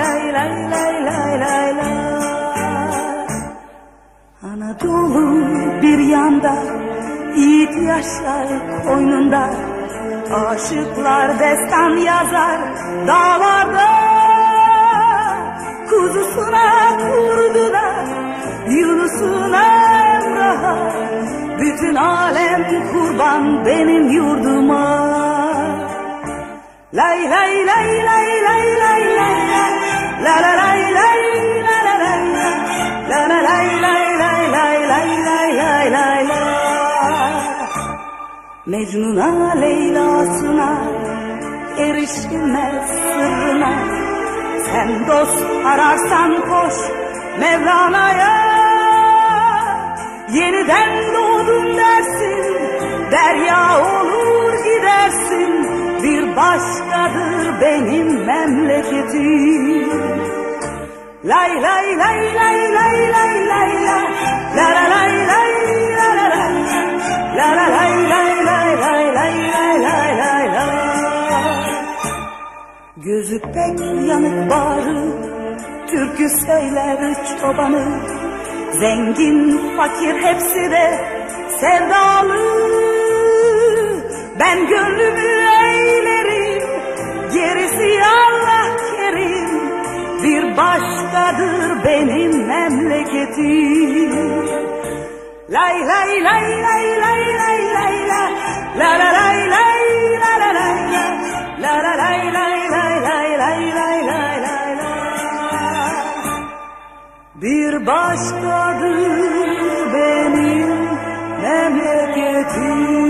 lay lay lay lay lay lay. La Anadolu bir yanda Yiğit yaşlar koynunda. Aşıklar destan yazar dağlarda. Kuzusuna kurduna Yunus'una Emrah'a. Bütün alem kurban benim yurduma. Lay lay lay lay lay lay lay lay Mecnun'a Leyla'sına erişilmez sırrına Sen dost ararsan koş Mevlana'ya Yeniden doğdun dersin derya olur gidersin Bir başkadır benim memleketim Lay lay lay lay lay lay lay la La la lay lay la la lay La la lay lay lay lay lay lay lay lay la Gözü pek yanık bağrı Türkü söyler çobanı Zengin fakir hepsi de sevdalı Ben gönlümü eylerim Gerisi Allah kerim Bir başkadır benim memleketim Lay lay lay lay lay lay lay la La la lay lay la la lay la La la lay lay lay lay lay lay lay lay la Bir başkadır benim memleketim